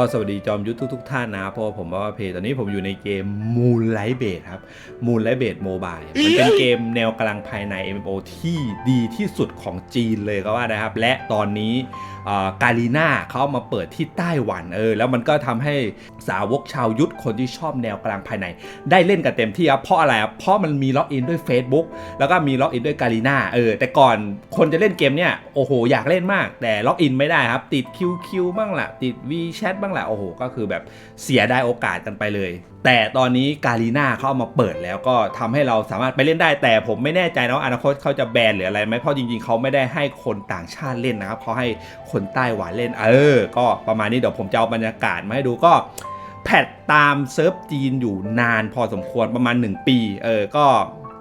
ก็สวัสดีจอมยุทธทุกๆท่านนะครับเพราะว่าผมว่าเพจตอนนี้ผมอยู่ในเกม Moonlight b a s e ครับ Moonlight b a s e Mobile มันเป็นเกมแนวกำลังภายใน MMO ที่ดีที่สุดของจีนเลยก็ว่านะครับ และตอนนี้การีนาเขาเอามาเปิดที่ไต้หวันเออแล้วมันก็ทำให้สาวกชาวยุทธคนที่ชอบแนวกลางภายใน ได้เล่นกันเต็มที่ครับเพราะอะไรครับเพราะมันมีล็อกอินด้วย Facebook แล้วก็มีล็อกอินด้วยการีนาเออแต่ก่อนคนจะเล่นเกมเนี่ยโอ้โหอยากเล่นมาก แต่ล็อกอินไม่ได้ครับ ติด QQ บ้างละติด WeChat บ้างแหละโอ้โหก็คือแบบเสียได้โอกาสกันไปเลย แต่ตอนนี้การีนาเขาเอามาเปิดแล้วก็ทำให้เราสามารถไปเล่นได้ แต่ผมไม่แน่ใจนะว่าอนาคตเขาจะแบนหรืออะไรไหมเพราะจริงๆเขาไม่ได้ให้คนต่างชาติเล่นนะครับเขาให้คนไต้หวันเล่น เออ ก็ประมาณนี้เดี๋ยวผมจะเอาบรรยากาศมาให้ดูก็แพทตามเซิร์ฟจีนอยู่นานพอสมควรประมาณ 1 ปี เออ ก็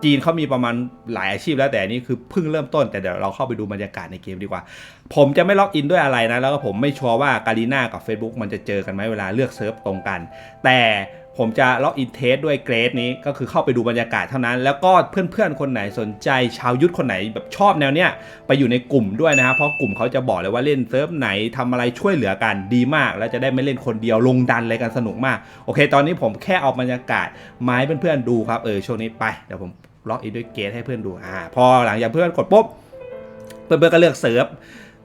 จีนเขามีประมาณหลายอาชีพแล้วแต่นี่คือเพิ่งเริ่มต้นแต่เดี๋ยวเราเข้าไปดูบรรยากาศในเกมดีกว่า ผมจะไม่ล็อกอินด้วยอะไรนะ แล้วก็ผมไม่ชัวร์ว่าการีน่ากับ Facebook มันจะเจอกันไหมเวลาเลือกเซิร์ฟตรงกัน แต่ผมจะล็อกอินเทสด้วยเกรดนี้ก็คือเข้าไปดูบรรยากาศเท่านั้น แล้วก็เพื่อนๆ คนไหนสนใจชาวยุทธคนไหนแบบชอบแนวเนี้ยไปอยู่ในกลุ่มด้วยนะครับเพราะกลุ่มเขาจะบอกเลยว่าเล่นเซิร์ฟไหนทำอะไรช่วยเหลือกันดีมาก แล้วจะได้ไม่เล่นคนเดียวลงดันอะไรกันสนุกมาก โอเค ตอนนี้ผมแค่เอาบรรยากาศมาให้เพื่อนๆดูครับเออช่วงนี้ไปเดี๋ยวผม ล็อกอินด้วยเกตให้เพื่อนดูอ่าพอหลังจากเพื่อนกดปุ๊บเพื่อนๆก็เลือกเซิร์ฟ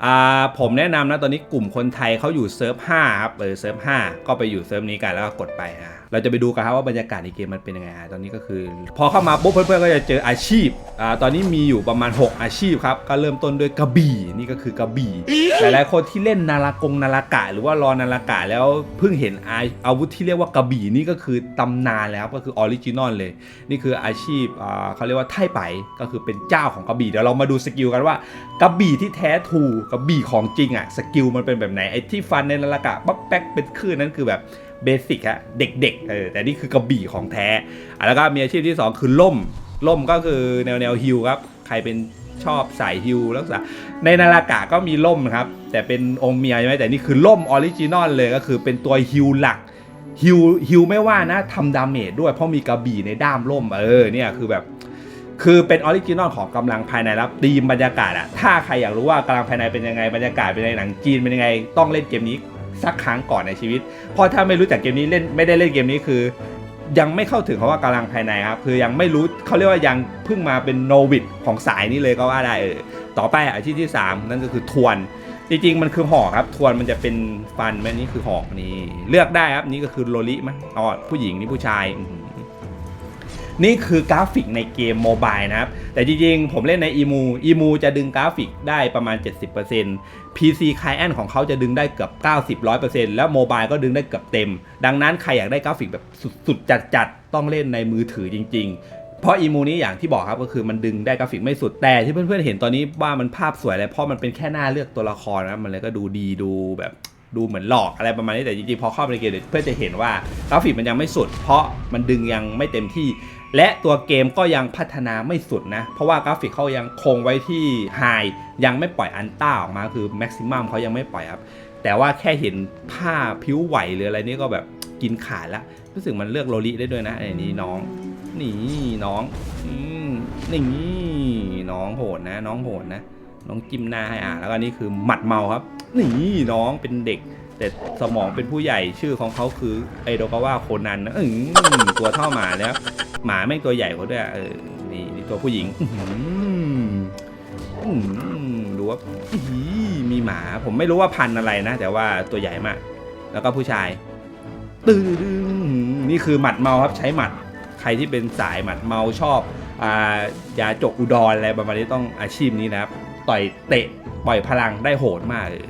อ่าผมแนะนำนะตอนนี้กลุ่มคนไทยเขาอยู่เซิร์ฟ5ครับเออเซิร์ฟ5ก็ไปอยู่เซิร์ฟนี้กันแล้วก็กดไปอ่า เราจะไปดูกันครับว่าบรรยากาศในเกมมันเป็นยังไงตอนนี้ก็คือ พอเข้ามาปุ๊บเพื่อนๆก็จะเจออาชีพอ่าตอนนี้มีอยู่ประมาณ 6 อาชีพครับก็เริ่มต้นด้วยกระบี่นี่ก็คือกระบี่หลายๆคนที่เล่นนารากงนารากะ หรือว่ารอนารากะแล้วเพิ่งเห็นอาอาวุธที่เรียกว่ากระบี่นี่ก็คือตำนานแล้วครับก็คือออริจินอลเลย นี่คืออาชีพอ่าเขาเรียกว่าไท่ไปก็คือเป็นเจ้าของกระบี่เดี๋ยวเรามาดูสกิลกันว่ากระบี่ที่แท้ถูกกระบี่ของจริงอะสกิลมันเป็นแบบไหนไอ้ที่ฟันในนารากะปั๊บแป๊กเป็นคลื่นนั่นคือแบบ เบสิกฮะเด็กๆเออแต่นี่คือกระบี่ของแท้อะแล้วก็มีอาชีพที่สองคือล่มล่มก็คือแนวแนวฮิลครับ ใครเป็นชอบสายฮิลรักษาในนารากะก็มีล่มครับ แต่เป็นองค์เมียใช่ไหมแต่นี่คือล่มออริจินอลเลยก็คือเป็นตัวฮิลหลักฮิวฮิวไม่ว่านะทำดาเมจด้วยเพราะมีกระบี่ในด้ามล่มเออเนี่ยคือแบบคือเป็นออริจินอลของกำลังภายในแล้วธีมบรรยากาศอะถ้าใครอยากรู้ว่ากำลังภายในเป็นยังไงบรรยากาศเป็นยังไงหนังจีนเป็นยังไง ต้องเล่นเกมนี้ สักครั้งก่อนในชีวิต เพราะถ้าไม่รู้จักเกมนี้เล่นไม่ได้เล่นเกมนี้คือ ยังไม่เข้าถึงคำว่ากำลังภายในครับคือยังไม่รู้เขาเรียกว่ายังเพิ่งมาเป็นโนวิดของสายนี้เลยก็ว่าได้เออต่อไปอาชีพที่สามนั่นก็คือทวนจริงๆมันคือหอกครับ ทวนมันจะเป็นฟันแม่นี่คือหอกนี่เลือกได้ครับนี่ก็คือโลลิมั้ยอ๋อผู้หญิงนี่ผู้ชายอื นี่คือกราฟิกในเกมโมบายนะครับ แต่จริงๆ ผมเล่นในอีมูอีมูจะดึงกราฟิกได้ประมาณ 70% PC Client ของเขาจะดึงได้เกือบ 90-100%แล้วโมบายก็ดึงได้เกือบเต็ม ดังนั้นใครอยากได้กราฟิกแบบสุดๆจัดๆ ต้องเล่นในมือถือจริง ๆเพราะอีมูนี้อย่างที่บอกครับก็คือมันดึงได้กราฟิกไม่สุดแต่ที่เพื่อนๆเห็นตอนนี้ว่ามันภาพสวยเลยเพราะมันเป็นแค่หน้าเลือกตัวละครนะมันเลยก็ดูดีดูแบบดูเหมือนหลอกอะไรประมาณนี้แต่จริงๆพอเข้าไปในเกมเดี๋ยวเพื่อนจะเห็นว่ากราฟิกมันยังไม่สุด เพราะมันดึงยังไม่เต็มที่ และตัวเกมก็ยังพัฒนาไม่สุดนะ เพราะว่ากราฟิกเขายังคงไว้ที่ไฮยังไม่ปล่อยอันต้าออกมาคือแม็กซิมัมเขายังไม่ปล่อยครับ แต่ว่าแค่เห็นผ้าผิวไหวหรืออะไรนี่ก็แบบกินขาดละรู้สึกมันเลือกโลลิได้ด้วยนะไอ้นี่น้อง นี่น้องอืมนี่น้องโหดนะ น้องโหดนะ น้องจิ้มหน้าให้อะแล้วก็นี่คือหมัดเมาครับ นี่น้องเป็นเด็กแต่สมองเป็นผู้ใหญ่ชื่อของเขาคือไอโดกาวะโคนันนะอืมตัวเท่าหมาแล้ว หมาแม่งตัวใหญ่กว่าด้วยเออนี่นี่ตัวผู้หญิงดูว่ามีหมา ผมไม่รู้ว่าพันอะไรนะ แต่ว่าตัวใหญ่มาก แล้วก็ผู้ชายตื้อดึงนี่คือหมัดเมาครับใช้หมัดใครที่เป็นสายหมัดเมาชอบอ่ายาจกอุดรอะไรประมาณนี้ต้องอาชีพนี้นะครับ ต่อยเตะปล่อยพลังได้โหดมากเลย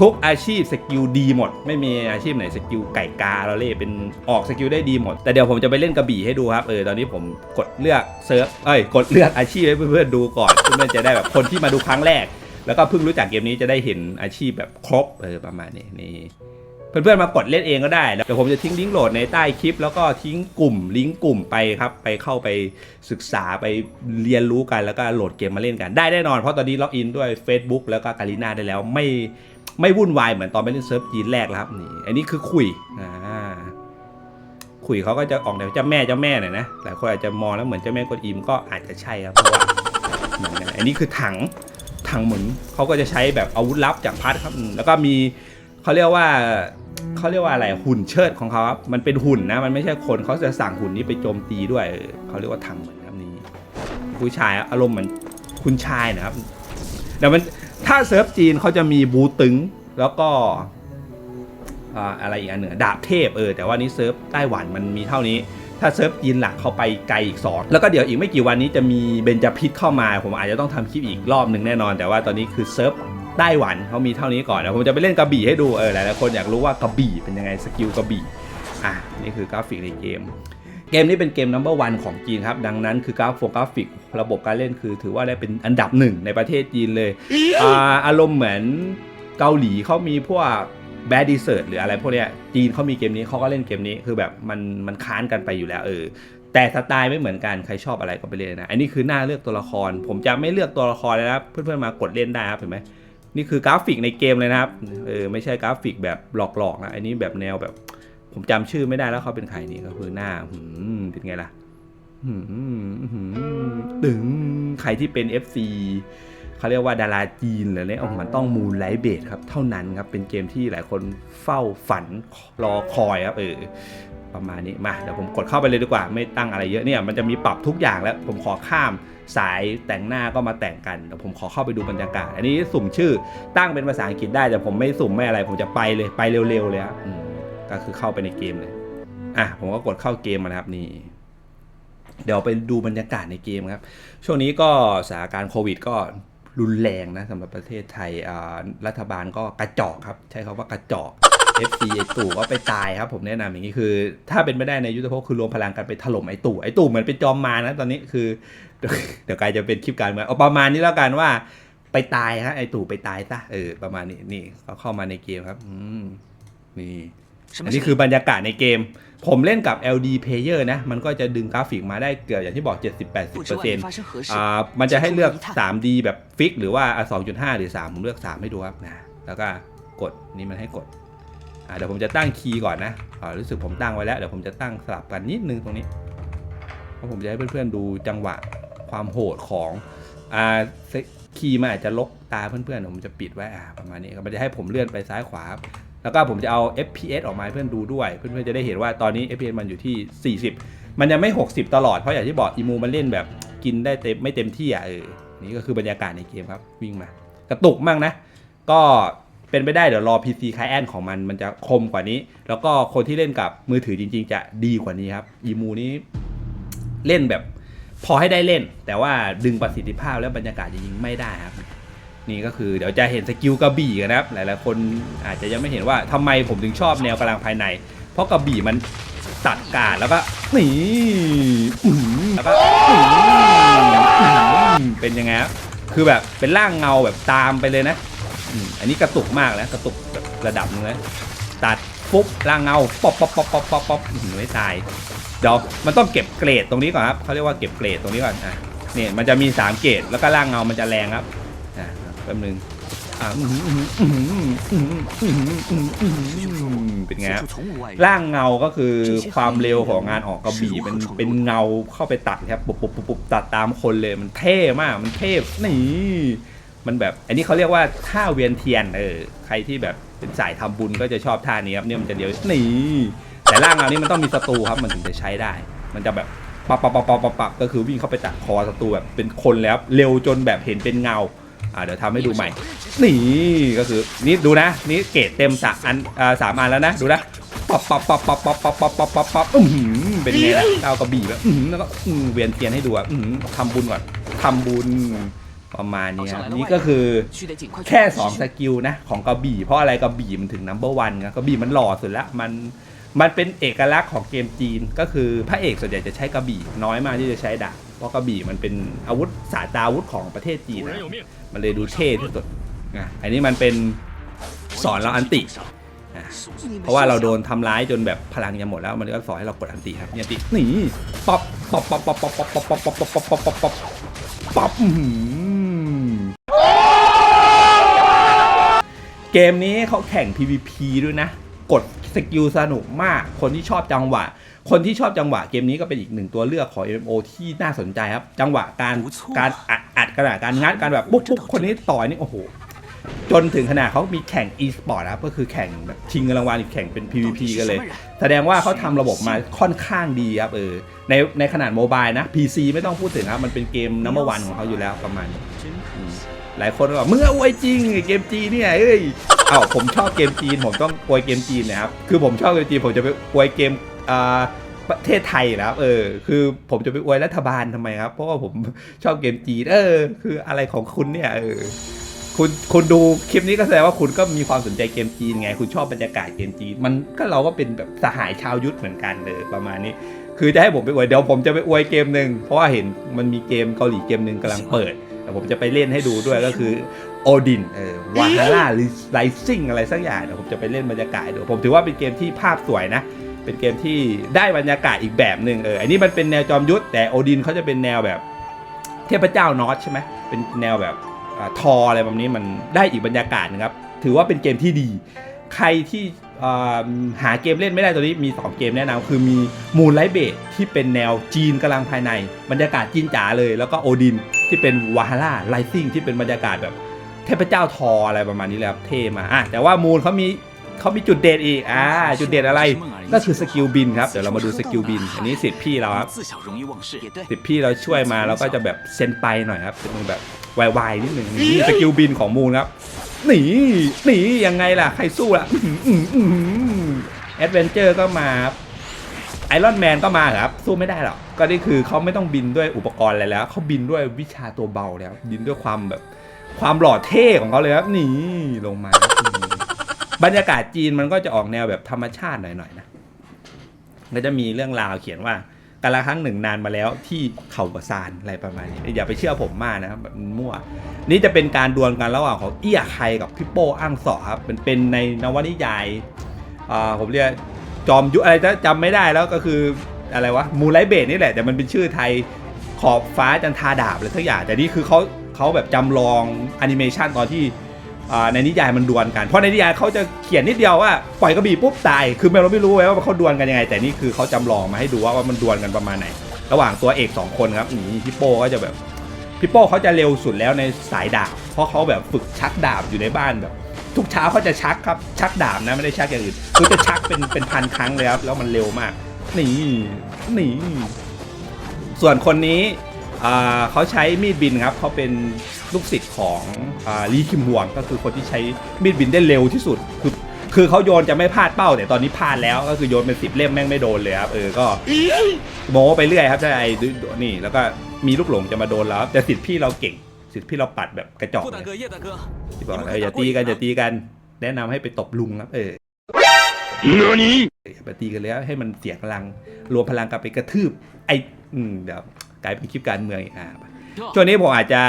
ทุกอาชีพสกิลดีหมด ไม่มีอาชีพไหนสกิลไก่กาเราเล่เป็นออกสกิลได้ดีหมด แต่เดี๋ยวผมจะไปเล่นกระบี่ให้ดูครับเออตอนนี้ผมกดเลือกเซิร์ฟเอ้ยกดเลือกอาชีพให้เพื่อนๆดูก่อนเพื่อนๆจะได้แบบคนที่มาดูครั้งแรก แล้วก็เพิ่งรู้จักเกมนี้จะได้เห็นอาชีพแบบครบเออประมาณนี้นี่เพื่อนๆมากดเล่นเองก็ได้เดี๋ยวผมจะทิ้งลิงก์โหลดในใต้คลิป แล้วก็ทิ้งกลุ่มลิงก์กลุ่มไปครับ ไปเข้าไปศึกษาไปเรียนรู้กันแล้วก็โหลดเกมมาเล่นกันได้แน่นอนเพราะตอนนี้ล็อกอินด้วย Facebook แล้วก็การีนาได้แล้วไม่ ไม่วุ่นวายเหมือนตอนไปเล่นเซิร์ฟจีนแรกแล้วครับนี่อันนี้คือคุยอ่าคุยเขาก็จะออกแนวเจ้าแม่เจ้าแม่หน่อยนะหลายคนอาจจะมองแล้วเหมือนเจ้าแม่กวนอิมก็อาจจะใช่ครับเพราะว่าอันนี้คือถังถังเหมุนเขาก็จะใช้แบบอาวุธลับจากพัดครับแล้วก็มีเขาเรียกว่าเขาเรียกว่าอะไรหุ่นเชิดของเขาครับมันเป็นหุ่นนะมันไม่ใช่คนเขาจะสั่งหุ่นนี้ไปโจมตีด้วยเออเขาเรียกว่าถังเหมือนครับนี้ ผู้ชายอารมณ์เหมือนคุณชายนะครับเดี๋ยวมัน ถ้าเซิร์ฟจีนเขาจะมีบูตึง แล้วก็อะไรอีกอันหนึ่งดาบเทพเออแต่ว่านี้เซิร์ฟไต้หวันมันมีเท่านี้ ถ้าเซิร์ฟจีนหลักเขาไปไกลอีกสองแล้วก็เดี๋ยวอีกไม่กี่วันนี้จะมีเบนจพิษเข้ามา ผมอาจจะต้องทำคลิปอีกรอบหนึ่งแน่นอน แต่ว่าตอนนี้คือเซิร์ฟไต้หวันเขามีเท่านี้ก่อนนะผมจะไปเล่นกระบี่ให้ดูเออหลายๆคนอยากรู้ว่ากระบี่เป็นยังไงสกิลกระบี่อะนี่คือกราฟิกในเกม เกมนี้เป็นเกม number one ของจีนครับ ดังนั้นคือกราฟโฟกราฟิก ระบบการเล่นคือถือว่าได้เป็นอันดับหนึ่งในประเทศจีนเลยอ่าอารมณ์เหมือนเกาหลีเขามีพวก Bad Desert หรืออะไรพวกเนี้ยจีนเขามีเกมนี้เขาก็เล่นเกมนี้คือแบบมันมันค้านกันไปอยู่แล้วเออแต่สไตล์ไม่เหมือนกันใครชอบอะไรก็ไปเล่นนะอันนี้คือหน้าเลือกตัวละคร ผมจะไม่เลือกตัวละครเลยนะครับเพื่อนๆมากดเล่นได้ครับเห็นไหมนี่คือกราฟิกในเกมเลยนะครับเออไม่ใช่กราฟิกแบบหลอกๆนะอันนี้แบบแนวแบบ ผมจำชื่อไม่ได้แล้วเขาเป็นใครนี่ก็คือหน้าหืมเป็นไงล่ะหืมหืมตึงใครที่เป็น FC เขาเรียกว่าดาราจีนหรือเนี่ยมันต้องมูลไลท์เบดครับ เท่านั้นครับ เป็นเกมที่หลายคนเฝ้าฝันรอคอยครับเออประมาณนี้มาเดี๋ยวผมกดเข้าไปเลยดีกว่า ไม่ตั้งอะไรเยอะเนี่ยมันจะมีปรับทุกอย่างแล้ว ผมขอข้ามสายแต่งหน้าก็มาแต่งกันเดี๋ยวผมขอเข้าไปดูบรรยากาศ อันนี้สุ่มชื่อตั้งเป็นภาษาอังกฤษได้แต่ผมไม่สุ่มไม่อะไร ผมจะไปเลยไปเร็วๆเลยครับอืม ก็คือเข้าไปในเกมเลย อะผมก็กดเข้าเกมมานะครับนี่ เดี๋ยวไปดูบรรยากาศในเกมครับ ช่วงนี้ก็สถานการณ์โควิด ก็รุนแรงนะสำหรับประเทศไทยอ่ารัฐบาลก็กระจอกครับ ใช้คำว่ากระจอก FC ไอตู่ก็ไปตายครับ ผมแนะนำอย่างนี้คือ ถ้าเป็นไม่ได้ในยุทธภพคือรวมพลังกันไปถล่มไอตู่ไอตู่เหมือนเป็นจอมมารนะตอนนี้คือ เดี๋ยวกลายจะเป็นคลิปการเมืองเอาประมาณนี้แล้วกันว่าไปตายฮะไอตู่ไปตายซะเออประมาณนี้นี่เขาเข้ามาในเกมครับ อืมนี่ อันนี้คือบรรยากาศในเกม ผมเล่นกับ LD Player นะ มันก็จะดึงกราฟิกมาได้เกือบอย่างที่บอก 70-80%อ่ามันจะให้เลือก 3D แบบฟิกหรือว่าอะ2.5 หรือ 3 ผมเลือก 3 ให้ดูครับนะแล้วก็กดนี่มันให้กดอ่าเดี๋ยวผมจะตั้งคีย์ก่อนนะอ่ารู้สึกผมตั้งไว้แล้ว เดี๋ยวผมจะตั้งสลับกันนิดนึงตรงนี้ เพราะผมจะให้เพื่อนๆดูจังหวะความโหดของอ่าคีย์มันอาจจะลกตาเพื่อนๆ ผมจะปิดไว้อ่าประมาณนี้ก็มันจะให้ผมเลื่อนไปซ้ายขวาครับ แล้วก็ผมจะเอา FPS ออกมาให้เพื่อนดูด้วย เพื่อนๆจะได้เห็นว่าตอนนี้ FPS มันอยู่ที่ 40 มันยังไม่ 60 ตลอด เพราะอย่างที่บอกอีมูมันเล่นแบบกินได้เต็มไม่เต็มที่อะเออ นี่ก็คือบรรยากาศในเกมครับ วิ่งมา กระตุกมากนะ ก็เป็นไปได้เดี๋ยวรอ PC คลายแอนของมันมันจะคมกว่านี้ แล้วก็คนที่เล่นกับมือถือจริง ๆ จะดีกว่านี้ครับ อีมูนี้เล่นแบบพอให้ได้เล่น แต่ว่าดึงประสิทธิภาพและบรรยากาศจริงๆไม่ได้ครับ นี่ก็คือเดี๋ยวจะเห็นสกิลกระบี่กันนะครับ หลายๆคนอาจจะยังไม่เห็นว่าทำไมผมถึงชอบแนวกำลังภายใน เพราะกระบี่มันตัดการแล้วก็นี่แล้วก็เป็นยังไงครับคือแบบเป็นร่างเงาแบบตามไปเลยนะอันนี้กระตุกมากแล้วกระตุกแบบระดับนึงเลยตัดปุ๊บร่างเงาป๊อปป๊อปป๊อปป๊อปป๊อปป๊อปอื้อหือไม่ตายเดี๋ยวมันต้องเก็บเกรดตรงนี้ก่อนครับเขาเรียกว่าเก็บเกรดตรงนี้ก่อนอะเนี่ยมันจะมีสามเกรดแล้วก็ร่างเงามันจะแรงครับ ป๊บนึงอ่าเป็นไงครับร่างเงาก็คือความเร็วของงานออกกระบี่เป็นเป็นเงาเข้าไปตัดครับปุบปุบปุบปุบตัดตามคนเลยมันเท่มากมันเท่นี่มันแบบ อันนี้เขาเรียกว่าท่าเวียนเทียนเออใครที่แบบเป็นสายทำบุญก็จะชอบท่านี้ครับเนี่ยมันจะเดียวนี่แต่ร่างเงานี้มันต้องมีศัตรูครับมันถึงจะใช้ได้ มันจะแบบปับปับปับปับปับปับก็คือวิ่งเข้าไปตัดคอศัตรูแบบเป็นคนแล้ว เร็วจนแบบเห็นเป็นเงา อ่าเดี๋ยวทำให้ดูใหม่ นี่ก็คือนี่ดูนะ นี่เกรดเต็มสามอันอ่าสามอันแล้วนะ ดูนะปับปับปับปับปับปับปับปับปับปับอือหือเป็นไงล่ะเก้ากระบี่แบบอือหือแล้วก็อือเวียนเทียนให้ดูอะอือหือทำบุญก่อนทำบุญประมาณนี้ครับนี่ก็คือแค่2สกิลนะของกระบี่เพราะอะไรกระบี่มันถึงนัมเบอร์วันครับกระบี่มันหล่อสุดละมันมันเป็นเอกลักษณ์ของเกมจีน ก็คือพระเอกส่วนใหญ่จะใช้กระบี่น้อยมากที่จะใช้ดาบ เพราะกระบี่มันเป็นอาวุธสายตาอาวุธของประเทศจีนนะมันเลยดูเท่ที่สุดอะอันนี้มันเป็นสอนเราอันติอะเพราะว่าเราโดนทำร้ายจนแบบพลังจะหมดแล้วมันก็สอนให้เรากดอันติครับเนี่ยอันตินี่ป๊อปป๊อปป๊อปป๊อปป๊อปป๊อปป๊อปป๊อปป๊อปป๊อปป๊อปป๊อปป๊อปป๊อปอื้อหือเกมนี้เขาแข่ง PVP ด้วยนะ กดสกิลสนุกมากคนที่ชอบจังหวะ คนที่ชอบจังหวะเกมนี้ก็เป็นอีกหนึ่งตัวเลือกของ MMO ที่น่าสนใจครับ จังหวะการการอัดอัดกระดาษการงัดการแบบปุ๊บปุ๊บคนนี้ต่อยนี่โอ้โหจนถึงขนาดเขามีแข่ง e-sport นะครับก็คือแข่งแบบชิงเงินรางวัลแข่งเป็น PVP กันเลย แสดงว่าเขาทำระบบมาค่อนข้างดีครับเออในในขนาดโมบายนะ PC ไม่ต้องพูดถึงครับ มันเป็นเกมนัมเบอร์วันของเขาอยู่แล้วประมาณนี้อืมหลายคนก็บอกมึงเอาอวยจริงไอ้เกมจีนเนี่ยเอ้ยเอ้าผมชอบเกมจีนผมต้องอวยเกมจีนนะครับคือผมชอบเกมจีนผมจะไปอวยเกมอ่า ประเทศไทยนะครับเออคือผมจะไปอวยรัฐบาลทำไมครับ เพราะว่าผมชอบเกมจีนเออ คืออะไรของคุณเนี่ยเออคุณคุณดูคลิปนี้ก็แสดงว่าคุณก็มีความสนใจเกมจีนไง คุณชอบบรรยากาศเกมจีน มันก็เราก็เป็นแบบสหายชาวยุทธเหมือนกันเลยประมาณนี้ คือจะให้ผมไปอวยเดี๋ยวผมจะไปอวยเกมหนึ่งเพราะว่าเห็นมันมีเกมเกาหลีเกมหนึ่งกำลังเปิดแต่ผมจะไปเล่นให้ดูด้วยก็คือโอดินเออวาฮาร่าไลซิ่งอะไรสักอย่างเดี๋ยวผมจะไปเล่นบรรยากาศดูผมถือว่าเป็นเกมที่ภาพสวยนะ เป็นเกมที่ได้บรรยากาศอีกแบบหนึ่งเอออันนี้มันเป็นแนวจอมยุทธแต่โอดินเขาจะเป็นแนวแบบเทพเจ้านอตใช่ไหมเป็นแนวแบบอทออะไรแบบนี้มันได้อีกบรรยากาศนึงครับ ถือว่าเป็นเกมที่ดี ใครที่หาเกมเล่นไม่ได้ตัวนี้มี 2 เกมแนะนำคือมีมูนไลท์เบดที่เป็นแนวจีนกำลังภายใน บรรยากาศจีนจ๋าเลย แล้วก็โอดินที่เป็นวาฮาร่าไลซิ่งที่เป็นบรรยากาศแบบเทพเจ้าทออะไรประมาณนี้เลยครับเท่มาอะแต่ว่ามูนเขามี เขามีจุดเด่นอีก อ่า จุดเด่นอะไร ก็คือสกิลบินครับ เดี๋ยวเรามาดูสกิลบิน อันนี้สิทธิ์พี่เราครับสิทธิ์พี่เราช่วยมาเราก็จะแบบเซนไปหน่อยครับเป็นแบบวายๆนิดหนึ่งนี่สกิลบินของมูนครับ หนี หนี ยังไงล่ะ ใครสู้ล่ะแอดเวนเจอร์ก็มาไอรอนแมนก็มาครับ สู้ไม่ได้หรอก ก็นี่คือเขาไม่ต้องบินด้วยอุปกรณ์อะไรแล้ว เขาบินด้วยวิชาตัวเบาแล้ว บินด้วยความแบบ ความหล่อเท่ของเขาเลยครับ นี่ลงมา บรรยากาศจีนมันก็จะออกแนวแบบธรรมชาติหน่อยๆนะก็จะมีเรื่องราวเขียนว่ากาละครั้งหนึ่งนานมาแล้วที่เขากระซานอะไรประมาณนี้อย่าไปเชื่อผมมากนะครับแบบมั่ว นี่จะเป็นการดวลกันระหว่างของเอี้ยไคกับพี่โป้อ้างสอครับเป็นเป็นในนวนิยายอ่าผมเรียกจอมยุอะไรจะจำไม่ได้แล้วก็คืออะไรวะมูไลเบดนี่แหละแต่มันเป็นชื่อไทยขอบฟ้าจันทาดาบอะไรสักอย่างแต่นี่คือเขาเขาแบบจำลองแอนิเมชันตอนที่ ในนิยายมันดวลกัน เพราะในนิยายเขาจะเขียนนิดเดียวว่าปล่อยกระบี่ปุ๊บตาย คือเราไม่รู้ไว้ว่าเขาดวลกันยังไง แต่นี่คือเขาจำลองมาให้ดูว่าว่ามันดวลกันประมาณไหน ระหว่างตัวเอกสองคนครับนี่พี่โป้ก็จะแบบพี่โป้เขาจะเร็วสุดแล้วในสายดาบ เพราะเขาแบบฝึกชักดาบอยู่ในบ้านแบบ ทุกเช้าเขาจะชักครับชักดาบนะไม่ได้ชักอย่างอื่นคือจะชักเป็นเป็นพันครั้งเลยครับแล้วมันเร็วมากนี่นี่ส่วนคนนี้ เขาใช้มีดบินครับเขาเป็นลูกศิษย์ของลีคิมฮวงก็คือคนที่ใช้มีดบินได้เร็วที่สุดคือคือเขาโยนจะไม่พลาดเป้าแต่ตอนนี้พลาดแล้วก็คือโยนเป็นสิบเล่มแม่งไม่โดนเลยครับเออก็โมไปเรื่อยครับใช่ไอ้นี่ แล้วก็มีลูกหลงจะมาโดนแล้วแต่สิทธิ์พี่เราเก่งสิทธิ์พี่เราปัดแบบกระจอกที่บอกเอออย่าตีกันอย่าตีกัน แนะนำให้ไปตบลุงครับเออนี่ไปตีกันแล้วให้มันเสียพลังรวมพลังกับไปกระทืบไอ้เดี๋ยว กลายเป็นคลิปการเมืองอีกอะช่วงนี้ผมอาจจะ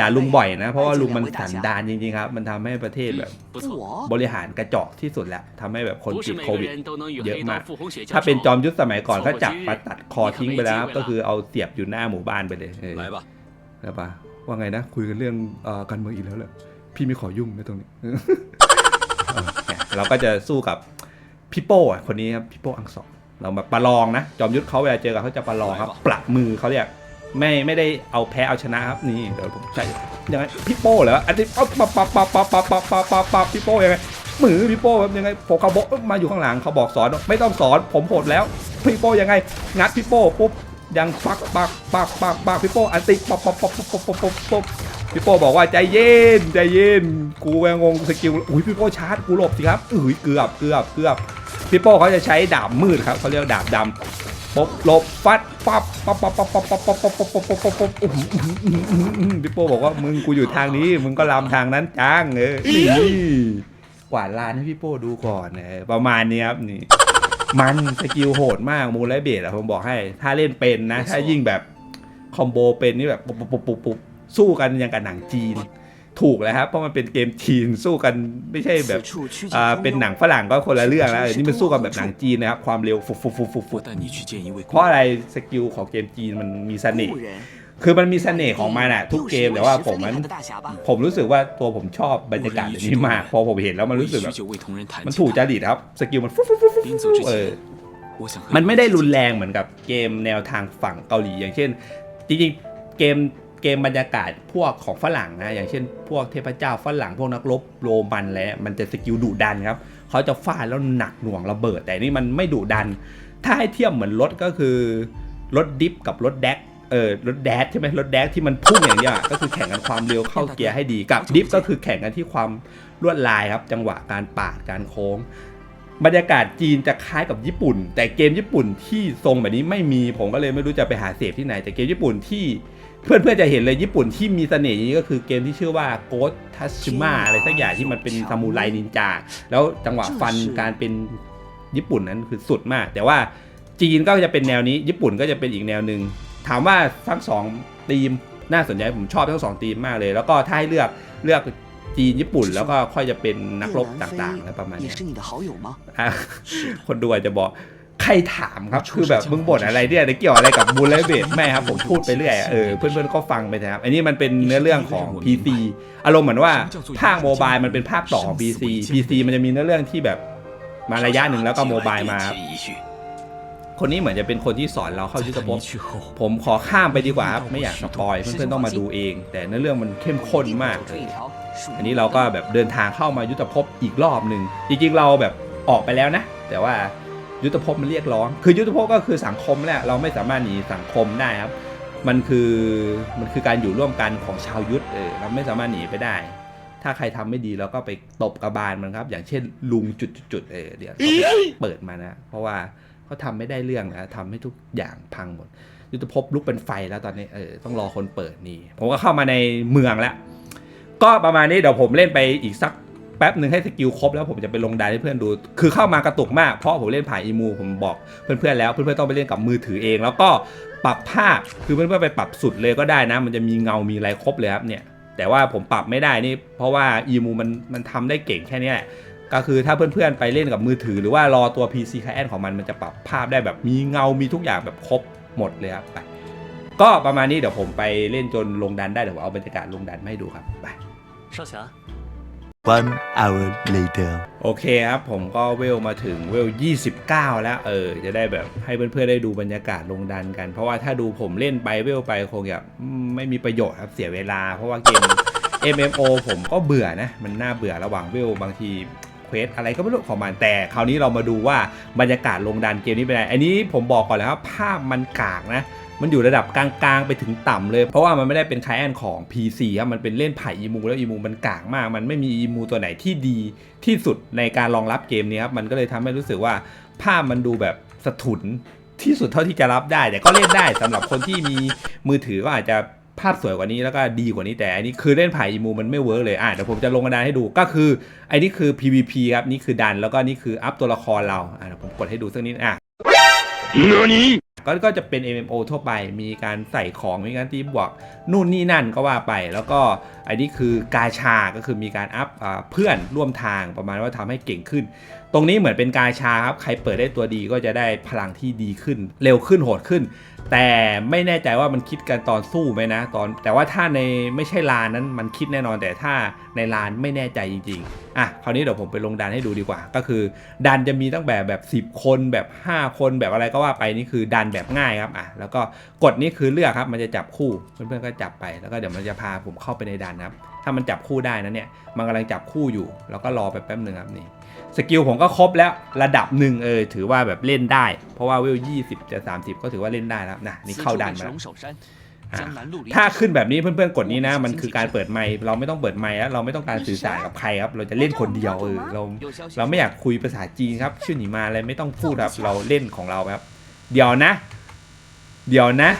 ด่าลุงบ่อยนะ เพราะว่าลุงมันสันดานจริงๆครับ มันทำให้ประเทศแบบบริหารกระจอกที่สุดแหละทำให้แบบคนติดโควิดเยอะมาก ถ้าเป็นจอมยุทธสมัยก่อนก็จับมาตัดคอทิ้งไปแล้วก็คือเอาเสียบอยู่หน้าหมู่บ้านไปเลยนะปะว่าไงนะ คุยกันเรื่องการเมืองอีกแล้วเหรอพี่ไม่ขอยุ่งในตรงนี้ เราก็จะสู้กับพี่โป้คนนี้ครับพี่โป้อังสอง เรามาประลองนะ จอมยุทธเขาเวลาเจอกันเขาจะประลองครับ ปรับมือเขาเรียกไม่ไม่ได้เอาแพ้เอาชนะครับนี่เดี๋ยวผมใช้ยังไงพี่โป้เหรออันนี้ปั๊บปั๊บปั๊บปั๊บปั๊บปั๊บปั๊บปั๊บปั๊บปั๊บพี่โป้ยังไงมือพี่โป้แบบยังไงผมเขาบอกมาอยู่ข้างหลังเขาบอกสอนไม่ต้องสอนผมโหดแล้วพี่โป้ยังไง งัดพี่โป้ปุ๊บยังปักปักปักปักปักพี่โป้อันติปั๊บปั๊บปั๊บปั๊บปั๊บปั๊บปั๊บปั๊บพี่โป้บอกว่าใจเย็นใจเย็นกูแวงงงสกิลอุ้ยพี่โป้ชาร์จกูหลบสิครับอุ้ยเกือบเกือบเกือบ พี่โป้เขาจะใช้ดาบมืดครับเขาเรียกดาบดำปบหลบฟัดปั๊บปั๊บปั๊บปั๊บปั๊บปั๊บปั๊บปั๊บปั๊บปั๊บปั๊บปั๊บปั๊บอื้อหืออื้อหืออื้อหืออื้อหือพี่โป้บอกว่ามึงกูอยู่ทางนี้ มึงก็ลำทางนั้นจ้างเออนี่กวาดลานให้พี่โป้ดูก่อนเออประมาณนี้ครับนี่ มันสกิลโหดมากมูลและเบสอะผมบอกให้ ถ้าเล่นเป็นนะ ถ้ายิ่งแบบคอมโบเป็นนี่แบบปุ๊บปุ๊บปุ๊บปุ๊บปุ๊บสู้กันอย่างกับหนังจีน ถูกแล้วครับเพราะมันเป็นเกมจีนสู้กันไม่ใช่แบบอ่าเป็นหนังฝรั่งก็คนละเรื่องแล้วนี่มันสู้กันแบบหนังจีนนะครับความเร็วฟุฟุฟุฟุฟุเพราะอะไรสกิลของเกมจีนมันมีเสน่ห์คือมันมีเสน่ห์ของมันแอะทุกเกมแต่ว่าผมมันผมรู้สึกว่าตัวผมชอบบรรยากาศแบบนี้มาก พอผมเห็นแล้วมันรู้สึกแบบมันถูกจริตครับสกิลมันฟุบฟุบฟุบฟุบเออมันไม่ได้รุนแรงเหมือนกับเกมแนวทางฝั่งเกาหลีอย่างเช่น จริงๆเกม เกมบรรยากาศพวกของฝรั่งนะ อย่างเช่น พวกเทพเจ้าฝรั่งพวกนักรบโรมันอะไรเนี่ยมันจะสกิลดุดันครับเขาจะฟาดแล้วหนักหน่วงระเบิด แต่นี่มันไม่ดุดัน ถ้าให้เทียบเหมือนรถก็คือรถดิฟกับรถแดกเออรถแดดใช่ไหมรถแดกที่มันพุ่งอย่างเดียวอะก็คือแข่งกันความเร็วเข้าเกียร์ให้ดีกับดิฟก็คือแข่งกันที่ความลวดลายครับ จังหวะการปาดการโค้ง บรรยากาศจีนจะคล้ายกับญี่ปุ่น แต่เกมญี่ปุ่นที่ทรงแบบนี้ไม่มีผมก็เลยไม่รู้จะไปหาเสพที่ไหน แต่เกมญี่ปุ่นที่ เพื่อนๆจะเห็นเลยญี่ปุ่นที่มีเสน่ห์นี้ก็คือเกมที่ชื่อว่าโกดทัชิมาอะไรสักอย่างที่มันเป็นซามูไรนินจา แล้วจังหวะฟันการเป็นญี่ปุ่นนั้นคือสุดมาก แต่ว่าจีนก็จะเป็นแนวนี้ ญี่ปุ่นก็จะเป็นอีกแนวหนึ่งถามว่าทั้งสองทีมน่าสนใจผมชอบทั้งสองทีมมากเลย แล้วก็ถ้าให้เลือกเลือกจีนญี่ปุ่นแล้วก็ค่อยจะเป็นนักรบต่างๆอะไรประมาณนี้คนดูอาจจะบอก ใครถามครับคือแบบมึงบ่นอะไรเนี่ยเกี่ยวอะไรกับบูลเลเบดแม่ครับผมพูดไปเรื่อยเออเพื่อนๆก็ฟังไปนะครับอันนี้มันเป็นเนื้อเรื่องของ PC อารมณ์เหมือนว่าภาคโมบายมันเป็นภาคต่อของ PC PC มันจะมีเนื้อเรื่องที่แบบมาระยะหนึ่งแล้วก็โมบายมา คนนี้เหมือนจะเป็นคนที่สอนเราเข้ายุทธภพผมขอข้ามไปดีกว่าครับไม่อยากสปอยเพื่อนๆต้องมาดูเอง แต่เนื้อเรื่องมันเข้มข้นมาก อันนี้เราก็แบบเดินทางเข้ามายุทธภพอีกรอบหนึ่งจริงๆเราแบบออกไปแล้วนะ แต่ว่า ยุทธภพมันเรียกร้อง คือยุทธภพก็คือสังคมแหละเราไม่สามารถหนีสังคมได้ครับ มันคือมันคือการอยู่ร่วมกันของชาวยุทธเออเราไม่สามารถหนีไปได้ ถ้าใครทำไม่ดีเราก็ไปตบกระบาลมันครับ อย่างเช่นลุงจุดๆๆเออเดี๋ยวเขาไปเปิดมานะ เพราะว่าเขาทำไม่ได้เรื่องนะทำให้ทุกอย่างพังหมด ยุทธภพลุกเป็นไฟแล้วตอนนี้เออต้องรอคนเปิดนี่ ผมก็เข้ามาในเมืองแล้ว ก็ประมาณนี้เดี๋ยวผมเล่นไปอีกสักแป๊บหนึ่งให้สกิลครบแล้วผมจะไปลงดันให้เพื่อนดู คือเข้ามากระตุกมากเพราะผมเล่นผ่านอีมูผมบอกเพื่อนๆแล้วเพื่อนๆต้องไปเล่นกับมือถือเอง แล้วก็ปรับภาพคือเพื่อนๆไปปรับสุดเลยก็ได้นะ มันจะมีเงามีอะไรครบเลยครับเนี่ยแต่ว่าผมปรับไม่ได้นี่เพราะว่าอีมูมันมันทำได้เก่งแค่นี้แหละก็คือถ้าเพื่อนๆไปเล่นกับมือถือ หรือว่ารอตัว PC Client ของมันมันจะปรับภาพได้แบบมีเงามีทุกอย่างแบบครบหมดเลยครับไปก็ประมาณนี้เดี๋ยวผมไปเล่นจนลงดันได้เดี๋ยวผมเอาบรรยากาศลงดันมาให้ดูครับไป少侠，One hour later. โอเคครับ ผมก็เวลมาถึงเวล 29 แล้ว เออ จะได้แบบให้เพื่อนๆได้ดูบรรยากาศลงดันกัน เพราะว่าถ้าดูผมเล่นไปเวลไปคงแบบไม่มีประโยชน์ครับเสียเวลา เพราะว่าเกม MMO ผมก็เบื่อนะ มันน่าเบื่อระหว่างเวลบางทีเควสอะไรก็ไม่รู้ของมันแต่คราวนี้เรามาดูว่าบรรยากาศลงดันเกมนี้เป็นไงอันนี้ผมบอกก่อนเลยครับภาพมันกากนะ มันอยู่ระดับกลางๆ ไปถึงต่ำเลย เพราะว่ามันไม่ได้เป็นคลายแอนของ PC ครับมันเป็นเล่นไผ่อีมูแล้วอีมูมันกากมาก มันไม่มีอีมูตัวไหนที่ดีที่สุดในการรองรับเกมนี้ครับมันก็เลยทำให้รู้สึกว่าภาพมันดูแบบสะทุนที่สุดเท่าที่จะรับได้ แต่ก็เล่นได้สำหรับคนที่มีมือถือก็อาจจะภาพสวยกว่านี้แล้วก็ดีกว่านี้แต่อันนี้คือเล่นไผ่อีมูมันไม่เวิร์กเลยอะเดี๋ยวผมจะลงกระดานให้ดูก็คือไอ้นี่คือ PVP ครับนี่คือดันแล้วก็นี่คืออัพตัวละครเราอะเดี๋ยวผมกดให้ดูสักนิดอะ ก็ก็จะเป็น MMO ทั่วไป มีการใส่ของ มีการตีบวก นู่นนี่นั่นก็ว่าไป แล้วก็อันนี้คือกาชา ก็คือมีการอัพเพื่อนร่วมทางประมาณว่าทำให้เก่งขึ้น ตรงนี้เหมือนเป็นกาชาครับ ใครเปิดได้ตัวดีก็จะได้พลังที่ดีขึ้น เร็วขึ้นโหดขึ้น แต่ไม่แน่ใจว่ามันคิดกันตอนสู้ไหมนะตอน แต่ว่าถ้าในไม่ใช่ลานนั้นมันคิดแน่นอนแต่ถ้าในลานไม่แน่ใจจริงๆ อะคราวนี้เดี๋ยวผมไปลงดันให้ดูดีกว่า ก็คือ ดันจะมีตั้งแบบแบบ 10 คนแบบ 5 คนแบบอะไรก็ว่าไปนี่คือดันแบบง่ายครับอะแล้วก็กดนี่คือเลือกครับมันจะจับคู่เพื่อนๆก็จับไปแล้วก็เดี๋ยวมันจะพาผมเข้าไปในดันครับถ้ามันจับคู่ได้นะเนี่ยมันกำลังจับคู่อยู่ แล้วก็รอไปแป๊บหนึ่งครับนี่ สกิลผมก็ครบแล้วระดับหนึ่งเออถือว่าแบบเล่นได้ เพราะว่าเวลยี่สิบจะสามสิบก็ถือว่าเล่นได้แล้วนะนี่เข้าดันมาแถ้าขึ้นแบบนี้เพื่อนๆกดนี้นะ มันคือการเปิดไมค์เราไม่ต้องเปิดไมค์แล้วเราไม่ต้องการสื่อสารกับใครครับ เราจะเล่นคนเดียวเออเราเราไม่อยากคุยภาษาจีนครับ ชื่อหนีมาอะไรไม่ต้องพูดครับเราเล่นของเราครับ เดี๋ยวนะ เดี๋ยวนะ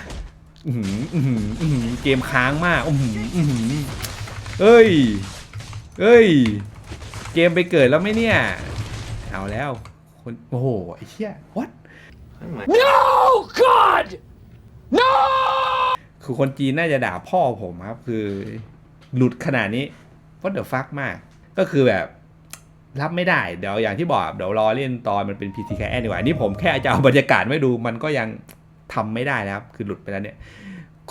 เกมค้างมากเอ้ยเอ้ย เกมไปเกิดแล้วไหมเนี่ย เอาแล้วคนโอ้โหไอ้เชี่ย what No God, No! คือคนจีนน่าจะด่าพ่อผมครับ คือหลุดขนาดนี้ what the fuck มาก ก็คือแบบรับไม่ได้ เดี๋ยวอย่างที่บอกเดี๋ยวรอเล่นตอนมันเป็น PT k แอนดีกว่านี่ผมแค่จะเอาบรรยากาศไม่ดูมันก็ยังทำไม่ได้แล้วครับคือหลุดไปแล้วเนี่ย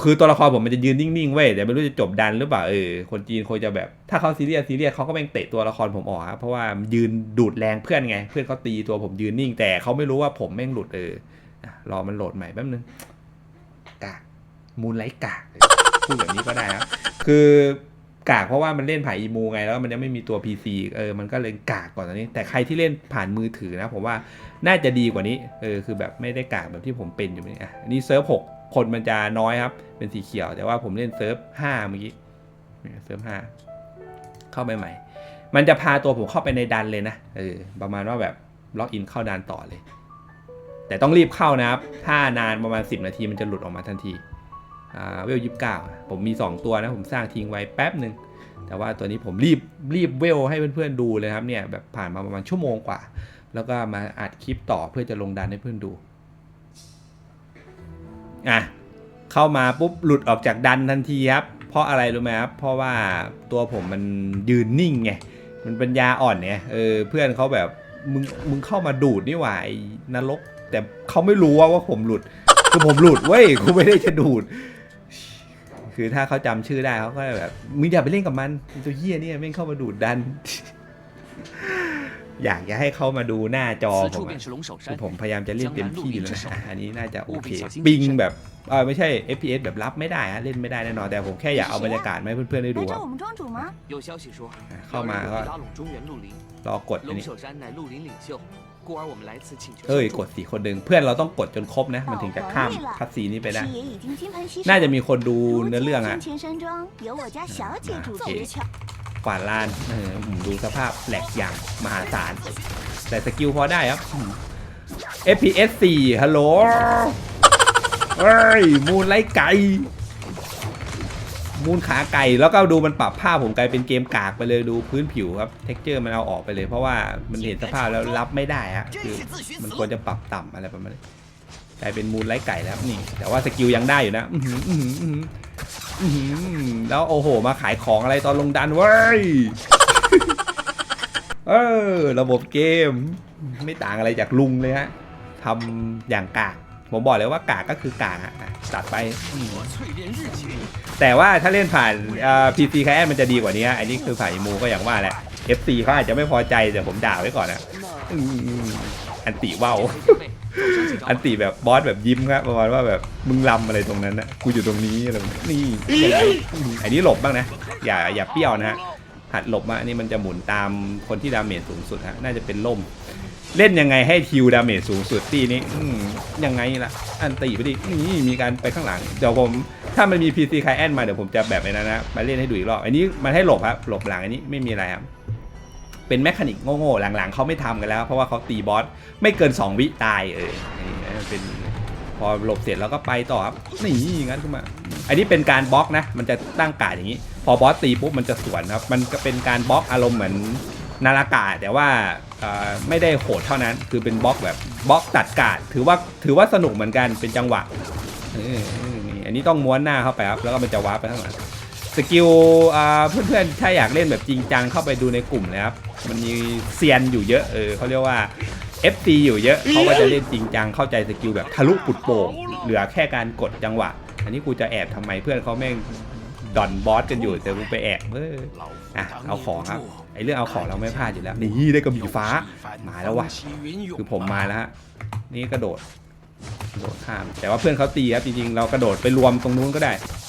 คือตัวละครผมมันจะยืนนิ่งๆเว้ยแต่ไม่รู้จะจบดันหรือเปล่าเออคนจีนคงจะแบบ ถ้าเขาซีเรียสซีเรียสเขาก็แม่งเตะตัวละครผมออกครับเพราะว่ามันยืนดูดแรงเพื่อนไง เพื่อนเขาตีตัวผมยืนนิ่ง แต่เขาไม่รู้ว่าผมแม่งหลุดเออรอมันโหลดใหม่แป๊บนึงกากมูลไลท์กากพูดแบบนี้ก็ได้ครับคือกากเพราะว่ามันเล่นผ่านอีมูไงแล้วมันยังไม่มีตัว PC เออมันก็เลยกากก่อนตอนนี้ แต่ใครที่เล่นผ่านมือถือนะผมว่าน่าจะดีกว่านี้เออคือแบบไม่ได้กากแบบที่ผมเป็นอยู่นี่อะนนี้เซิร์ฟหก คนมันจะน้อยครับ เป็นสีเขียว แต่ว่าผมเล่นเซิร์ฟห้าเมื่อกี้เซิร์ฟห้าเข้าไปใหม่ มันจะพาตัวผมเข้าไปในดันเลยนะเออประมาณว่าแบบล็อกอินเข้าดันต่อเลย แต่ต้องรีบเข้านะครับ ถ้านานประมาณ 10 นาทีมันจะหลุดออกมาทันทีอ่าเวลยี่สิบเก้าผมมี 2 ตัวนะ ผมสร้างทิ้งไว้แป๊บหนึ่งแต่ว่าตัวนี้ผมรีบรีบเวลให้เพื่อนๆดูเลยครับเนี่ยแบบผ่านมาประมาณชั่วโมงกว่า แล้วก็มาอัดคลิปต่อเพื่อจะลงดันให้เพื่อนดู อะเข้ามาปุ๊บหลุดออกจากดันทันทีครับเพราะอะไรรู้ไหมครับเพราะว่าตัวผมมันยืนนิ่งไงมันเป็นยาอ่อนเนี่ยเออเพื่อนเขาแบบมึงมึงเข้ามาดูดนี่หว่าไอ้นรก แต่เขาไม่รู้ว่าว่าผมหลุดคือผมหลุดเว้ยกูไม่ได้จะดูด คือถ้าเขาจำชื่อได้เขาก็แบบมึงอย่าไปเล่นกับมันตัวเหี้ยเนี่ยแม่งเข้ามาดูดดัน อยากจะให้เขามาดูหน้าจอ 此 ผม 处 อะ 便是龙首 คือ 山。 ผมพยายามจะเล่นเต็มที่เลยนะ 江南 อ่ะอันนี้น่าจะโอเค 务必小心 ปิง 谨慎 แบบเออไม่ใช่ FPS แบบรับไม่ได้ฮะเล่นไม่ได้แน่นอนแต่ผมแค่อยากเอาบรรยากาศมาให้เพื่อนๆได้ดู 来 ครั 找 บ 我们庄主吗？有消息说，เข้ามาก็ 拉拢中原绿林， รอกดอัน 龙 นี้ 首山乃绿林领袖，故而我们来此请求。 เอ้ยกดสี่คนหนึ่งเพื่อนเราต้องกดจนครบนะ มันถึงจะข้ามคัดซีนนี้ไปได้ 师爷已经金盆洗手。 น่าจะมีคนดู 如 เนื้อเรื่อง 今 อะ 金钱山庄由我家小姐主持。 กวาดลานเออดูสภาพแหลกอย่างมหาศาล แต่สกิลพอได้ครับ FPS 4ฮัลโหลเฮ้ย มูนไล่ไก่มูนขาไก่แล้วก็ดูมันปรับภาพผมกลายเป็นเกมกากไปเลยดูพื้นผิวครับเท็กเจอร์มันเอาออกไปเลยเพราะว่ามันเห็นสภาพแล้วรับไม่ได้ฮะคือมันควรจะปรับต่ำอะไรประมาณนี้กลายเป็นมูนไล่ไก่แล้วนี่ แต่ว่าสกิลยังได้อยู่นะ แล้วโอ้โห มาขายของอะไรตอนลงดันเว้ย เออ ระบบเกม ไม่ต่างอะไรจากลุงเลยฮะทำอย่างกาก ผมบอกเลยว่ากากก็คือกากอะตัดไป แต่ว่าถ้าเล่นผ่านพีซีแคสมันจะดีกว่านี้อันนี้คือผ่านมูก็อย่างว่าแหละ FC เขาอาจจะไม่พอใจแต่ผมด่าไว้ก่อนนะอันติว่าว อันติแบบบอสแบบยิ้มครับประมาณว่าแบบมึงลำอะไรตรงนั้นนะกูอยู่ตรงนี้อะไรแบบนี้นี่ยังไงอืมอันนี้หลบบ้างนะ อย่าอย่าเปรี้ยวนะฮะหัดหลบมาอันนี้มันจะหมุนตามคนที่ดาเมจสูงสุดฮะน่าจะเป็นล่ม เล่นยังไงให้ทิวดาเมจสูงสุดตีนี้อืยังไงล่ะ อันตีไปดินี่มีการไปข้างหลังเดี๋ยวผมถ้ามันมี PC ค i แอนมาเดี๋ยวผมจะแบบไอ้นั้นนะมาเล่นให้ดูอีกรอบอันนี้มันให้หลบครับหลบหลังอันนี้ไม่มีอะไรครับ เป็นแมคานิกโง่ๆหลังๆเขาไม่ทำกันแล้ว เพราะว่าเขาตีบอสไม่เกิน 2 วิตายเออนี่เป็นพอหลบเสร็จแล้วก็ไปต่อครับนี่งั้นขึ้นมา อันนี้เป็นการบล็อกนะ มันจะตั้งกาดอย่างนี้ พอบอสตีปุ๊บมันจะสวนครับ มันก็เป็นการบล็อกอารมณ์เหมือนนารากาแต่ว่าไม่ได้โหดเท่านั้น คือเป็นบล็อกแบบบล็อกตัดกาดถือว่าถือว่าสนุกเหมือนกันเป็นจังหวะนี่อันนี้ต้องม้วนหน้าเข้าไปครับแล้วก็มันจะวาร์ปไปข้างหลัง สกิลอ่าเพื่อนๆ ถ้าอยากเล่นแบบจริงจังเข้าไปดูในกลุ่มเลยครับ มันมีเซียนอยู่เยอะเออเขาเรียกว่า FT อยู่เยอะเขาก็จะเล่นจริงจังเข้าใจสกิลแบบทะลุปุดโป่งเหลือแค่การกดจังหวะ อันนี้กูจะแอบทำไมเพื่อนเขาแม่งดอนบอสกันอยู่แต่กูไปแอบเอออะเอาของครับไอเรื่องเอาของเราไม่พลาดอยู่แล้วนี่ได้กระบี่ฟ้ามาแล้ววะคือผมมาแล้วฮะนี่กระโดดกระโดดข้ามแต่ว่าเพื่อนเขาตีครับจริงๆเรากระโดดไปรวมตรงนู้นก็ได้อื้อหือ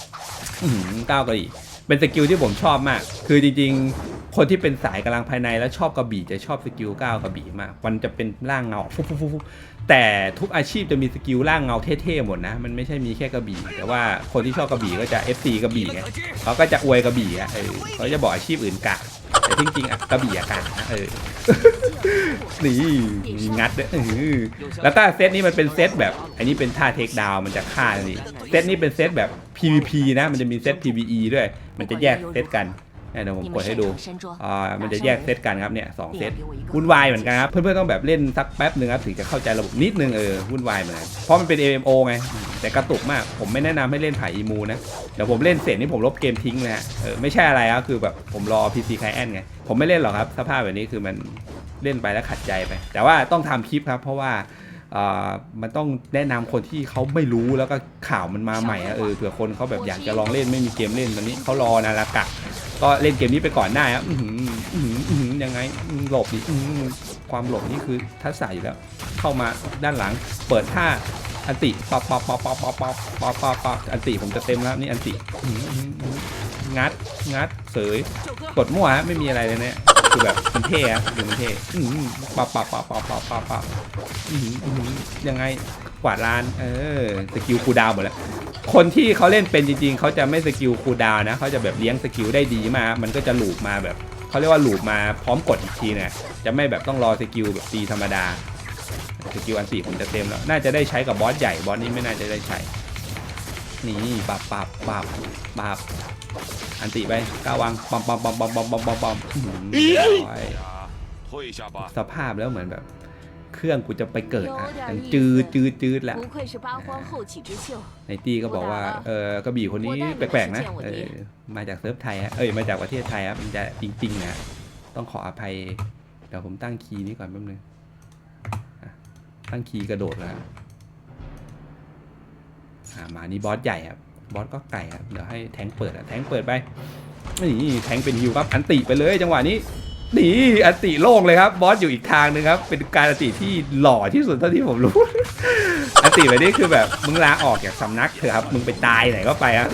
ก้าวกระบี่เป็นสกิลที่ผมชอบมาก คือจริงๆ คนที่เป็นสายกำลังภายในแล้วชอบกระบี่จะชอบสกิลก้าวกระบี่มาก มันจะเป็นร่างเงาฟุบฟุบฟุ๊บแต่ทุกอาชีพจะมีสกิลร่างเงาเท่ๆหมดนะ มันไม่ใช่มีแค่กระบี่ แต่ว่าคนที่ชอบกระบี่ก็จะ FC กระบี่ไงเขาก็จะอวยกระบี่อะเขาจะบอกอาชีพอื่นกะ แต่จริงๆอะกระบี่อากะนะเออ นี่มีงัดด้วยเออแล้วต้าเซตนี้มันเป็นเซตแบบ อันนี้เป็นท่าเทคดาวมันจะฆ่านี่เซตนี้เป็นเซตแบบ PVP นะ มันจะมีเซต PVE ด้วย มันจะแยกเซตกัน เนี่ยเดี๋ยวผมกดให้ดูอ่ามันจะแยกเซตกันครับเนี่ยสองเซตวุ่นวายเหมือนกันครับเพื่อนๆต้องแบบเล่นสักแป๊บหนึ่งครับถึงจะเข้าใจระบบนิดนึงเออวุ่นวายเหมือนกันเพราะมันเป็น MMO ไงแต่กระตุกมากผมไม่แนะนำให้เล่นผ่านอีมูนะเดี๋ยวผมเล่นเสร็จนี่ผมลบเกมทิ้งเลยฮะเออไม่ใช่อะไรครับคือแบบผมรอ PC Client ไงผมไม่เล่นหรอกครับสภาพแบบนี้คือมันเล่นไปแล้วขัดใจไป แต่ว่าต้องทำคลิปครับเพราะว่าอ่า มันต้องแนะนำคนที่เขาไม่รู้แล้วก็ข่าวมันมาใหม่อะเออเผื่อคนเขาแบบอยากจะลองเล่นไม่มีเกมเล่นตอนนี้เขารอนาฬกะก็เล่นเกมนี้ไปก่อนได้ครับอื้อหืออื้อหืออื้อหือยังไงอื้อหลบดิอื้อหือความหลบนี่คือทักษะอยู่แล้วเข้ามาด้านหลังเปิดท่าอันติปับปับปับปับปับปับปับปับปับอันติผมจะเต็มแล้วนี่อันติอื้อหืออื้อหืองัดงัดเสย九哥กดมั่วฮะไม่มีอะไรเลยเนี่ย คือแบบมันเท่อะดูมันเท่อื้อหือปับปับปับปับปับปับปับอื้อหืออื้อหือยังไงกวาดลาน เออสกิลคูดาวหมดแล้วคนที่เขาเล่นเป็นจริงๆ เขาจะไม่สกิลคูดาวนะเขาจะแบบเลี้ยงสกิลได้ดีมา มันก็จะหลูปมาแบบเขาเรียกว่าหลูปมาพร้อมกดอีกทีเนี่ยจะไม่แบบต้องรอสกิลแบบตีธรรมดาสกิลอันสี่ผมจะเต็มแล้ว น่าจะได้ใช้กับบอสใหญ่บอสนี้ไม่น่าจะได้ใช้นี่ปับปับปับปับ อันติไปก้าวางปอมปอมปอมปอมปอมปอมปอมปอมสภาพแล้วเหมือนแบบ เครื่องกูจะไปเกิดอะจืดจืดจืดแหละในตี้ก็บอกว่าเออกระบี่คนนี้แปลกๆนะออมาจากเซิร์ฟไทยฮะเอ้ยมาจากประเทศไทยครับมันจะจริงๆนะต้องขออภัยเดี๋ยวผมตั้งคีย์นี้ก่อนแป๊บนึงตั้งคีย์กระโดดแล้วมานี่บอสใหญ่ครับ บอสก็ไก่ครับเดี๋ยวให้แทงเปิดอะแทงเปิดไปนี่แทงเป็นฮิวครับอันติไปเลยจังหวะนี้นี่อันติโล่งเลยครับบอสอยู่อีกทางหนึงครับเป็นการอันติที่หล่อที่สุดเท่าที่ผมรู้ อันติแบบนี้คือแบบมึงลาออกจากสำนักเถอะครับมึงไปตายไหนก็ไปครับ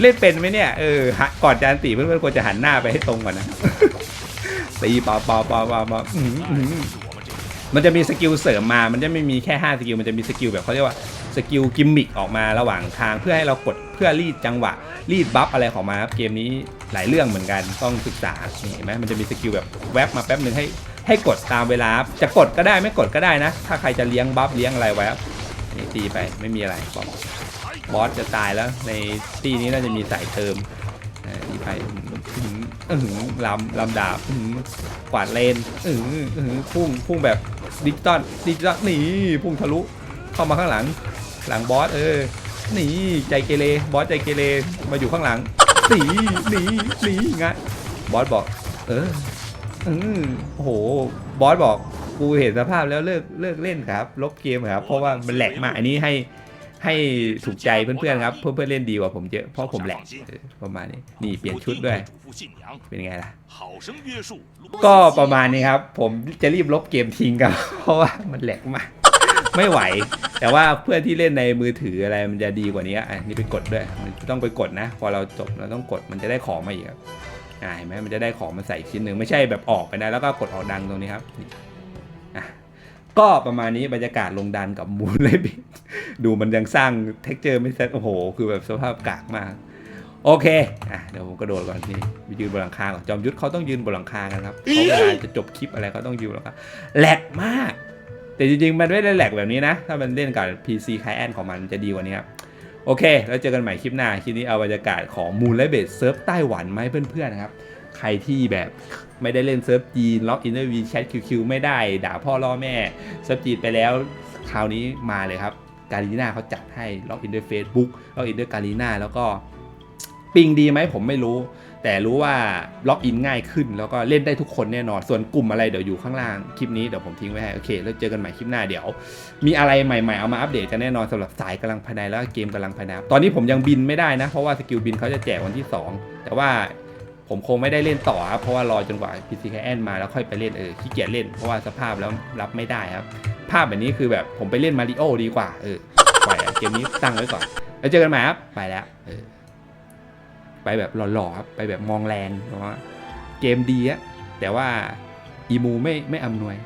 เล่นเป็นไหมเนี่ยเออฮะก่อนจะอันติเพื่อนๆควรจะหันหน้าไปให้ตรงก่อนนะตีปล่าเปล่าเปล่าเปล่าเปล่าอื้อหืออื้อหือมันจะมีสกิลเสริมมา มันจะไม่มีแค่ 5 สกิล มันจะมีสกิลแบบเขาเรียกว่า สกิลกิมมิกออกมาระหว่างทางเพื่อให้เรากดเพื่อรีดจังหวะ รีดบัฟอะไรของมาครับเกมนี้หลายเรื่องเหมือนกันต้องศึกษาเห็นไหมมันจะมีสกิลแบบแวบมาแป๊บหนึ่งให้ให้กดตามเวลา จะกดก็ได้ไม่กดก็ได้นะ ถ้าใครจะเลี้ยงบัฟเลี้ยงอะไรไว้ครับนี่ตีไปไม่มีอะไรบอกบอสจะตายแล้วในตีนี้น่าจะมีสายเติมตีไปอื้อหืออื้อหือลำลำดาบอื้อหือกวาดเลนหืออื้อหือพุ่งพุ่งแบบดิจิตอลดิจิตอลนี่พุ่งทะลุเข้ามาข้างหลัง หลังบอสเออหนีใจเกเรบอสใจเกเรมาอยู่ข้างหลังหนีหนีหนีงะบอสบอก เออโอ้โหบอสบอกกูเห็นสภาพแล้วเลิกเลิกเล่นครับ ลบเกมครับ เพราะว่ามันแหลกมากอันนี้ให้ให้ถูกใจเพื่อนๆครับเพื่อนๆเล่นดีกว่าผมเยอะเพราะผมแหลกประมาณนี้นี่เปลี่ยนชุดด้วยเป็นไงล่ะก็ประมาณนี้ครับ ผมจะรีบลบเกมทิ้งครับเพราะว่ามันแหลกมาก ไม่ไหว แต่ว่าเพื่อนที่เล่นในมือถืออะไรมันจะดีกว่านี้อะนี่ไปกดด้วย มันต้องไปกดนะ พอเราจบเราต้องกดมันจะได้ของมาอีกครับอ่าเห็นไหมมันจะได้ของมาใส่ชิ้นหนึ่งไม่ใช่แบบออกไปนะแล้วก็กดออกดังตรงนี้ครับนี่อะก็ประมาณนี้บรรยากาศลงดันกับมูลเลยบิดูมันยังสร้างเท็กเจอร์ไม่เซ็ตโอ้โห คือแบบสภาพกากมาก โอเคอะเดี๋ยวผมกระโดดก่อนนี่ยืนบนหลังคาก่อนจอมยุทธเขาต้องยืนบนหลังคากันครับเพราเวลาจะจบคลิปอะไรเขาต้องยืนบนหลังคาแหลกมาก แต่จริงๆ มันไม่ได้แหลกแบบนี้นะ ถ้ามันเล่นกับ PC คลแอนของมันจะดีกว่านี้ครับ โอเค แล้วเจอกันใหม่คลิปหน้า คลิปนี้เอาบรรยากาศของมูลและเบสเซิร์ฟไต้หวันมาให้เพื่อนๆนะครับ ใครที่แบบไม่ได้เล่นเซิร์ฟจีนล็อกอินเตอร์วีแชทคิวไม่ได้ ด่าพ่อล่อแม่เซิร์ฟจีนไปแล้ว คราวนี้มาเลยครับการีนาเขาจัดให้ล็อกอินด้วย Facebook ล็อกอินด้วยการีนาแล้วก็ปิงดีไหมผมไม่รู้แต่รู้ว่าล็อกอินง่ายขึ้น แล้วก็เล่นได้ทุกคนแน่นอน ส่วนกลุ่มอะไรเดี๋ยวอยู่ข้างล่างคลิปนี้เดี๋ยวผมทิ้งไว้ให้โอเค แล้วเจอกันใหม่คลิปหน้าเดี๋ยว มีอะไรใหม่ๆเอามาอัปเดตกันแน่นอนสำหรับสายกำลังภายในแล้วก็เกมกำลังภายในตอนนี้ผมยังบินไม่ได้นะ เพราะว่าสกิลบินเขาจะแจกวันที่ 2 แต่ว่าผมคงไม่ได้เล่นต่อครับเพราะว่ารอจนกว่า PC k n มาแล้วค่อยไปเล่นเออขี้เกียจเล่นเพราะว่าสภาพแล้วรับไม่ได้ครับ ภาพแบบนี้คือแบบผมไปเล่นมาริโอดีกว่าเออปเกมนี้ตั้งไว้ก่อน แล้วเจอกันใหม่ครับไปแล้วเออ ไปแบบหล่อๆครับไปแบบมองแรงเพราะว่าเกมดีอะแต่ว่าอีมูไม่ไม่อำนวย